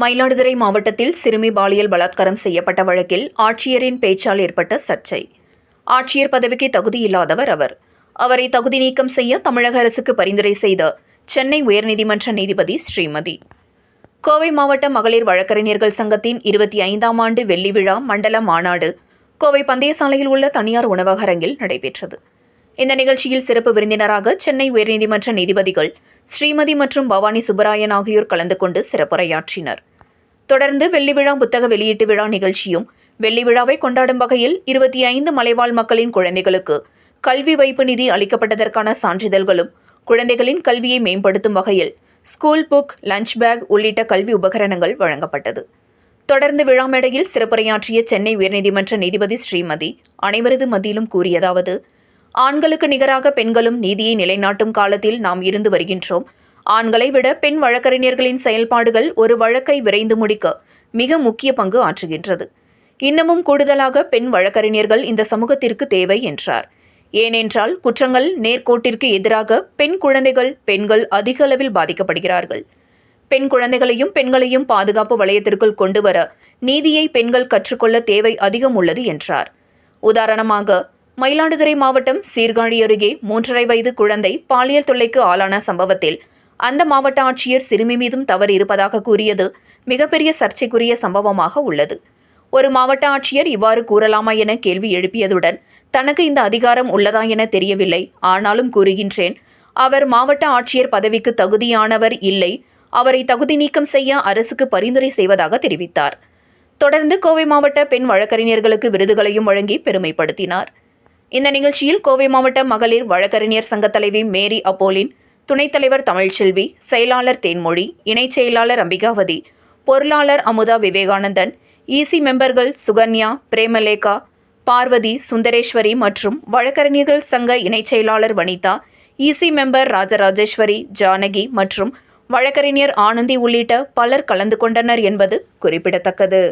மயிலாடுதுறை மாவட்டத்தில் சிறுமி பாலியல் பலாத்காரம் செய்யப்பட்ட வழக்கில் ஆட்சியரின் பேச்சால் ஏற்பட்ட சர்ச்சை. ஆட்சியர் பதவிக்கு தகுதியில்லாதவர் அவர். அவரை தகுதி நீக்கம் செய்ய தமிழக அரசுக்கு பரிந்துரை செய்த சென்னை உயர்நீதிமன்ற நீதிபதி ஸ்ரீமதி. கோவை மாவட்ட மகளிர் வழக்கறிஞர்கள் சங்கத்தின் இருபத்தி ஐந்தாம் ஆண்டு வெள்ளி விழா மண்டல மாநாடு கோவை பந்தயசாலையில் உள்ள தனியார் உணவகரங்கில் நடைபெற்றது. இந்த நிகழ்ச்சியில் சிறப்பு விருந்தினராக சென்னை உயர்நீதிமன்ற நீதிபதிகள் ஸ்ரீமதி மற்றும் பவானி சுப்பராயன் ஆகியோர் கலந்து கொண்டு சிறப்புரையாற்றினர். தொடர்ந்து வெள்ளி விழா புத்தக வெளியீட்டு விழா நிகழ்ச்சியும் வெள்ளி விழாவை கொண்டாடும் வகையில் இருபத்தி ஐந்து மலைவாழ் மக்களின் குழந்தைகளுக்கு கல்வி வைப்பு நிதி அளிக்கப்பட்டதற்கான சான்றிதழ்களும் குழந்தைகளின் கல்வியை மேம்படுத்தும் வகையில் ஸ்கூல் புக் லஞ்ச் பேக் உள்ளிட்ட கல்வி உபகரணங்கள் வழங்கப்பட்டது. தொடர்ந்து விழா மேடையில் சிறப்புரையாற்றிய சென்னை உயர்நீதிமன்ற நீதிபதி ஸ்ரீமதி அனைவரது மத்தியிலும் கூறியதாவது ஆண்களுக்கு நிகராக பெண்களும் நீதியை நிலைநாட்டும் காலத்தில் நாம் இருந்து வருகின்றோம். ஆண்களை விட பெண் வழக்கறிஞர்களின் செயல்பாடுகள் ஒரு வழக்கை விரைந்து முடிக்க மிக முக்கிய பங்கு ஆற்றுகின்றது. இன்னமும் கூடுதலாக பெண் வழக்கறிஞர்கள் இந்த சமூகத்திற்கு தேவை என்றார். ஏனென்றால் குற்றங்கள் நேர்கோட்டிற்கு எதிராக பெண் குழந்தைகள் பெண்கள் அதிக அளவில் பாதிக்கப்படுகிறார்கள். பெண் குழந்தைகளையும் பெண்களையும் பாதுகாப்பு வளையத்திற்குள் கொண்டு வர நீதியை பெண்கள் கற்றுக்கொள்ள தேவை அதிகம் உள்ளது என்றார். உதாரணமாக மயிலாடுதுறை மாவட்டம் சீர்காழி அருகே மூன்றரை வயது குழந்தை பாலியல் தொல்லைக்கு ஆளான சம்பவத்தில் அந்த மாவட்ட ஆட்சியர் சிறுமி மீதும் தவறு இருப்பதாக கூறியது மிகப்பெரிய சர்ச்சைக்குரிய சம்பவமாக உள்ளது. ஒரு மாவட்ட ஆட்சியர் இவ்வாறு கூறலாமா என கேள்வி எழுப்பியதுடன் தனக்கு இந்த அதிகாரம் உள்ளதா என தெரியவில்லை. ஆனாலும் கூறுகின்றேன் அவர் மாவட்ட ஆட்சியர் பதவிக்கு தகுதியானவர் இல்லை. அவரை தகுதி நீக்கம் செய்ய அரசுக்கு பரிந்துரை செய்வதாக தெரிவித்தார். தொடர்ந்து கோவை மாவட்ட பெண் வழக்கறிஞர்களுக்கு விருதுகளையும் வழங்கி பெருமைப்படுத்தினார். இந்த நிகழ்ச்சியில் கோவை மாவட்ட மகளிர் வழக்கறிஞர் சங்க தலைவி மேரி அப்போலின் துணைத் தலைவர் தமிழ்ச்செல்வி செயலாளர் தேன்மொழி இணைச் செயலாளர் அம்பிகாவதி பொருளாளர் அமுதா விவேகானந்தன் இசி மெம்பர்கள் சுகன்யா பிரேமலேகா பார்வதி சுந்தரேஸ்வரி மற்றும் வழக்கறிஞர்கள் சங்க இணைச் செயலாளர் வனிதா இசி மெம்பர் ராஜராஜேஸ்வரி ஜானகி மற்றும் வழக்கறிஞர் ஆனந்தி உள்ளிட்ட பலர் கலந்து கொண்டனர் என்பது குறிப்பிடத்தக்கது.